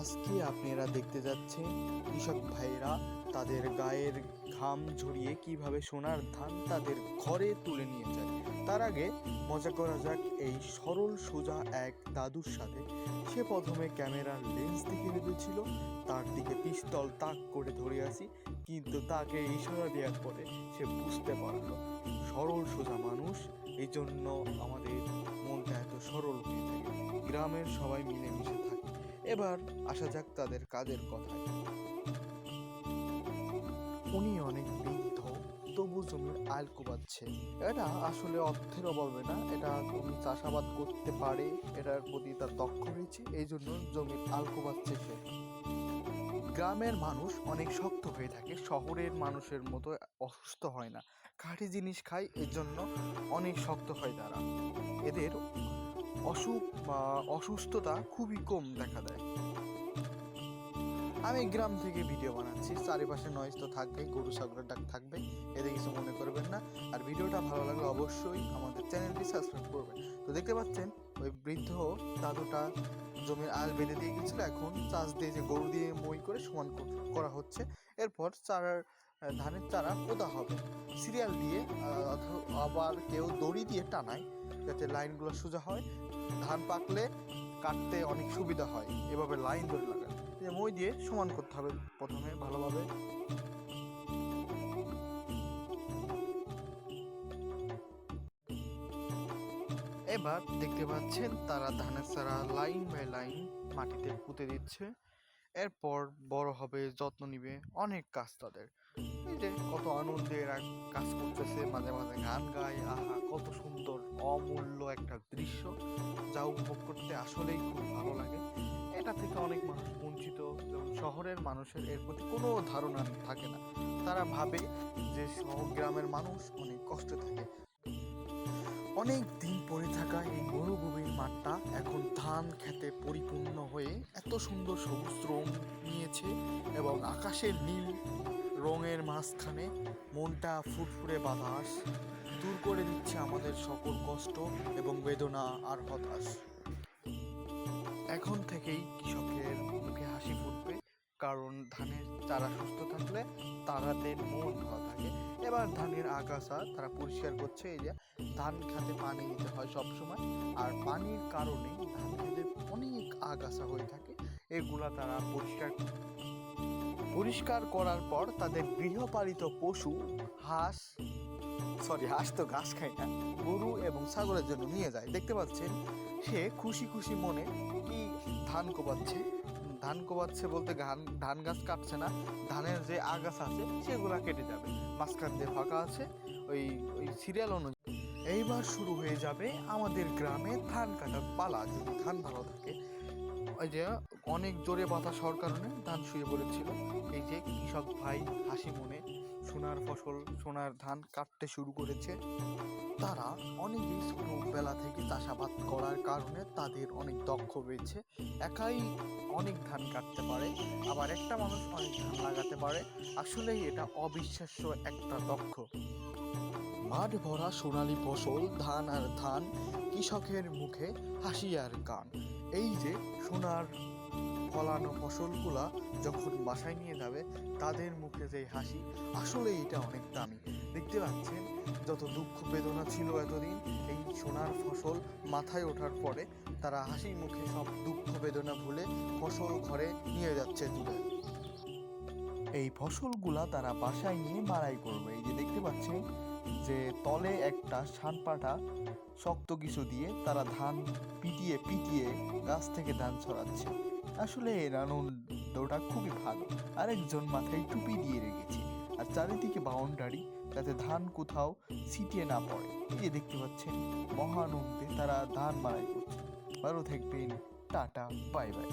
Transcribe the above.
আজকে আপনারা দেখতে যাচ্ছেন কৃষক ভাইরা তাদের গায়ের ঘাম ঝরিয়ে কীভাবে সোনার ধান তাদের ঘরে তুলে নিয়ে যায়। তার আগে মজা করা যাক এই সরল সোজা এক দাদুর সাথে। সে প্রথমে ক্যামেরার লেন্স দিকে ভেবেছিল, তার দিকে পিস্তল তাক করে ধরে আসি কিন্তু তাকে ইশারা দেওয়ার পরে সে বুঝতে পারল। সরল সোজা মানুষ, এই জন্য আমাদের মনটা এত সরল হয়ে থাকে। গ্রামের সবাই মিলেমিশে এবার আসা যাক তাদের কাজের কথায়। উনি অনেক বৃদ্ধ, তবু জমির আল কোবাচ্ছে। এটা আসলে অর্থের অভাবে না, এটা উনি চাষাবাদ করতে পারে, এটার প্রতি তার দক্ষ রয়েছে এই জন্য জমির আল কোবাচ্ছে সে। গ্রামের মানুষ অনেক শক্ত হয়ে থাকে, শহরের মানুষের মতো অসুস্থ হয় না। খাঁটি জিনিস খায় এর জন্য অনেক শক্ত হয় তারা। এদের অসুখ বা অসুস্থতা খুবই কম দেখা দেয়। আমি গ্রাম থেকে ভিডিও বানাচ্ছি, চারিপাশে নয়েজ তো থাকবে গরু, ছাগলের ডাক থাকবে এতে কিছু মনে করবেন না। আর ভিডিওটা ভালো লাগলে অবশ্যই আমাদের চ্যানেলটি সাবস্ক্রাইব করবেন। তো দেখতে পাচ্ছেন, ওই বৃদ্ধ দাদুটা জমির আল বেঁধে দিয়ে গেছিল এখন চাষ দিয়ে যে গরু দিয়ে মই করে সমান করা হচ্ছে। এরপর চারার, ধানের চারা পোদা হবে। সিরিয়াল দিয়ে আবার কেউ দড়ি দিয়ে টানায়। যাতে লাইনগুলো সোজা হয়, ধান পাকলে কাটতে অনেক সুবিধা হয়। এভাবে লাইন ধরে যে মই দিয়ে সমান করতে হবে প্রথমে ভালোভাবে। এবার দেখতে পাচ্ছেন তারা ধানের চারা লাইন বাই লাইন মাটিতে পুঁতে দিচ্ছে। এরপর বড় হবে, যত্ন নিবে অনেক কাজ তাদের। এই যে কত আনন্দের এক কাজ করতেছে, মাঝে মাঝে গান গায়। আহা, কত সুন্দর, অমূল্য একটা দৃশ্য যা উপভোগ করতে আসলেই খুব ভালো লাগে। এটা থেকে অনেক মানুষ বঞ্চিত, যেমন শহরের মানুষের এর প্রতি কোনো ধারণা থাকে না। তারা ভাবে যে গ্রামের মানুষ অনেক কষ্টে থাকে। অনেক দিন পরে থাকা এই মরুভূমির মাঠটা এখন ধান খেতে পরিপূর্ণ হয়ে এত সুন্দর সবুজ রং নিয়েছে এবং আকাশের নীল রঙের মাঝখানে মনটা ফুটফুটে বাতাস দূর করে দিচ্ছে আমাদের সকল কষ্ট এবং বেদনা আর হতাশ। এখন থেকেই কৃষকের মুখে হাসি ফুটবে, কারণ ধানের চারা সুস্থ থাকলে তাদের মন ভালো থাকে। এবার ধানের আগাছা তারা পরিষ্কার করছে, এই যে ধান খেতে পানি দিতে হয় সব সময় আর পানির কারণে ধান খেতে অনেক আগাছা হয়ে থাকে, এগুলা তারা পরিষ্কার পরিষ্কার করার পর তাদের গৃহপালিত পশু, হাঁস সরি হাঁস তো ঘাস খায় না, গরু এবং ছাগলের জন্য নিয়ে যায়। দেখতে পাচ্ছেন, সে খুশি খুশি মনে কি ধান কোপাচ্ছে ধান কোপাচ্ছে বলতে ধান ধান গাছ কাটছে না, ধানের যে আগাছা আছে সেগুলা কেটে যাবে। মাঝখান দিয়ে ফাঁকা আছে, ওই ওই সিরিয়াল অনুযায়ী। এইবার শুরু হয়ে যাবে আমাদের গ্রামে ধান কাটার পালা। যদি ধান ভালো থাকে ওই যে অনেক জোরে বাতাস হওয়ার কারণে ধান শুয়ে পড়েছিল। এই যে কৃষক ভাই হাসি মনে সোনার ফসল, সোনার ধান কাটতে শুরু করেছে। তারা অনেকেই ছোটবেলা থেকে চাষাবাদ করার কারণে তাদের অনেক দক্ষ রয়েছে একাই অনেক ধান কাটতে পারে, আবার একটা মানুষ অনেক ধান লাগাতে পারে। আসলেই এটা অবিশ্বাস্য একটা দক্ষ। মাঠ ভরা সোনালী ফসল, ধান আর ধান কৃষকের মুখে হাসি আর গান এই যে সোনার ফলানো ফসলগুলা যখন বাসায় নিয়ে যাবে, তাদের মুখে যে হাসি, আসলে এটা অনেক দামি। দেখতে পাচ্ছেন যত দুঃখ বেদনা ছিল এতদিন, এই সোনার ফসল মাথায় ওঠার পরে তারা হাসি মুখে সব দুঃখ বেদনা ভুলে ফসল ঘরে নিয়ে যাচ্ছে তুলে এই ফসলগুলা তারা বাসায় নিয়ে মাড়াই করবে। এই যে দেখতে পাচ্ছেন যে তলে একটা সানপাটা শক্ত কিছু দিয়ে তারা ধান পিটিয়ে পিটিয়ে গাছ থেকে ধান ছড়াচ্ছে। আসলে এর আনন্দটা খুবই ভালো। আরেকজন মাথায় টুপি দিয়ে রেখেছে আর চারিদিকে বাউন্ডারি যাতে ধান কোথাও ছিটিয়ে না পড়ে। এই যে দেখতে পাচ্ছেন মহানন্দে তারা ধান মারাই করছে। ভালো থাকবেন, টাটা, বাই বাই।